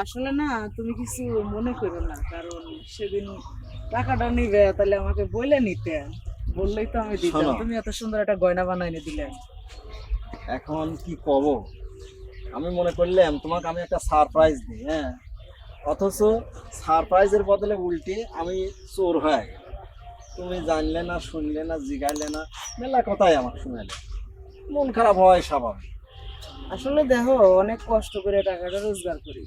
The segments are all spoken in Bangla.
আসলে না তুমি কিছু মনে করো না কারণ সেদিন টাকাটা নিবে তাহলে আমাকে বলে নিতে। বললেই তো আমি দিতাম। তুমি এত সুন্দর একটা গয়না বানাই এনে দিলে। এখন কি কব? আমি মনে করলাম তোমাকে আমি একটা সারপ্রাইজ দিই হ্যাঁ? অথচ সারপ্রাইজের বদলে উল্টে আমি চোর হয়ে গেল তুমি জানলে না শুনলে না জিগাইলে না মেলা কথাই আমাকে শুনালে মন খারাপ হয় স্বাভাবিক। আসলে দেখো অনেক কষ্ট করে টাকাটা রোজগার করি।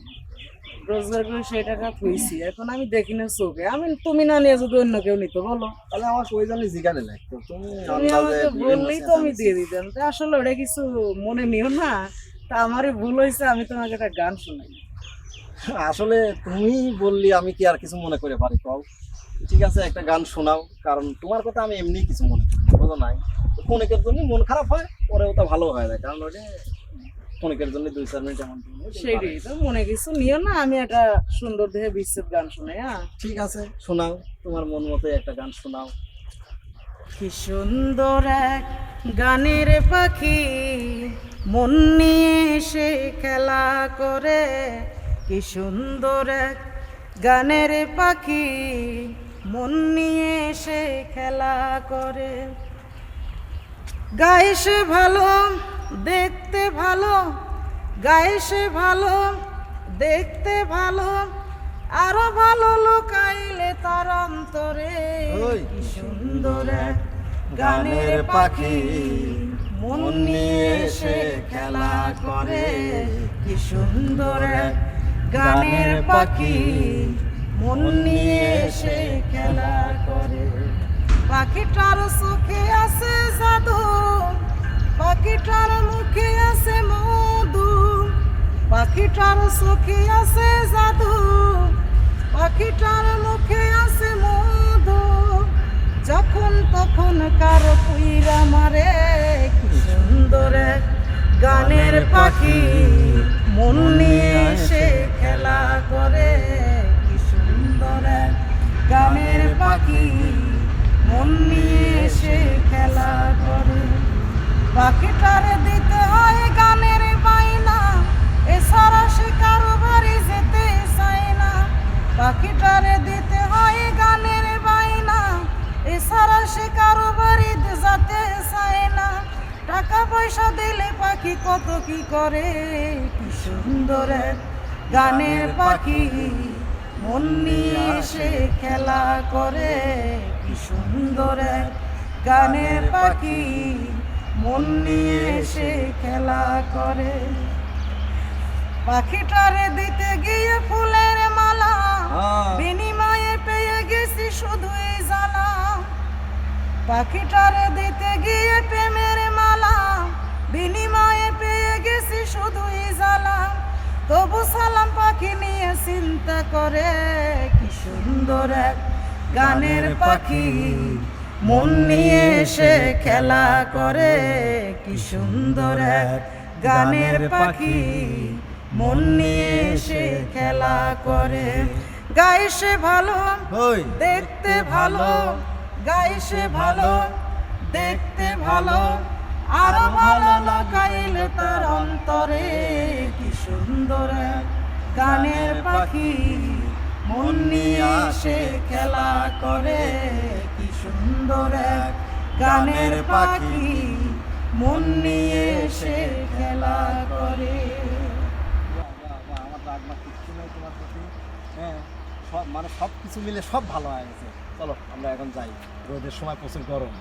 রোজগার করে সেই টাকা থুইছি এখন আমি দেখি না চোখে। আমি তুমি না নিয়ে যদি অন্য কেউ নিত বলো। তাহলে আমার ওই জন্য জিগালে লাগতো তুমি আমাকে বললেই তো আমি দিয়ে দিতাম। তা আসলে ওটা কিছু মনে নিও না। তা আমারই ভুল হয়েছে আমি তোমাকে একটা গান শোনাই। আসলে তুমি বললি আমি কি আর কিছু মনে করে পারি কও? ঠিক আছে একটা গান শোনাও। কারণ তোমার কথা আমি এমনি কিছু মনে করি বুঝো নাই? ফোনেকের জন্য মন খারাপ হয় পরে ওটা ভালো হয় না। কারণ ওটা ফোনেকের জন্য দুই চার মিনিট এমন সেইটাই তো মনে কিছু নিও না আমি একটা সুন্দর দেহে বিচ্ছেদ গান শোনাই হ্যাঁ। ঠিক আছে শোনাও তোমার মন মতো একটা গান শোনাও। কি সুন্দর এক গানের পাখি মন নিয়ে সে খেলা করে। কি সুন্দর এক গানের পাখি মন নিয়ে সে খেলা করে। গায়ে সে ভালো দেখতে ভালো গায়ে সে ভালো দেখতে ভালো আরও ভালো লোকাইলে তার অন্তরে কি সুন্দর গানের পাখি। মন নিয়ে সে খেলা করে। কি সুন্দর গানের পাখি। মন নিয়ে সে খেলা করে। পাখিটার চোখে পাখিটার মুখে আছে মধু, পাখিটার চোখে আছে জাদু, পাখিটার মুখে আছে মধু। যখন তখন কার পুইরা মারে, কি সুন্দর গানের পাখি। মন নিয়ে সে খেলা করে, কি সুন্দর গানের পাখি। মন নিয়ে পাখিটারে দিতে হয় গানের বাইনা এছাড়া সে কারও বাড়ি যেতে চায় না। পাখিটারে দিতে হয় গানের বাইনা এছাড়া সে কারও বাড়ি যেতে চায় না। টাকা পয়সা দিলে পাখি কত কি করে? কি সুন্দর গানের পাখি। মন নিয়ে সে খেলা করে। কি সুন্দর গানের পাখি। মন নিয়ে সে খেলা করে। পাখিটারে দিতে গিয়ে ফুলের মালা হ্যাঁ। বিনিময়ে পেয়ে গেছি শুধুই জানা পাখিটারে দিতে গিয়ে প্রেমের মালা বিনিময়ে পেয়ে গেছি শুধুই জ্বালা। তবু সালাম পাখি নিয়ে চিন্তা করে কি সুন্দর এক গানের পাখি। মন নিয়ে সে খেলা করে। কি সুন্দর এক গানের পাখি। মন নিয়ে সে খেলা করে। গায়ে সে ভালো দেখতে ভালো। গায়ে সে ভালো দেখতে ভালো। আরও ভালো লাগাইলে তার অন্তরে। কি সুন্দর এক গানের পাখি। মন নিয়ে সে খেলা করে। সুন্দর এক গানের পাখি মন নিয়ে সে খেলা করে। আমার হ্যাঁ সব মানে সব কিছু মিলে সব ভালো হয়ে গেছে। চলো, আমরা এখন যাই। রোদের সময় প্রচুর গরম।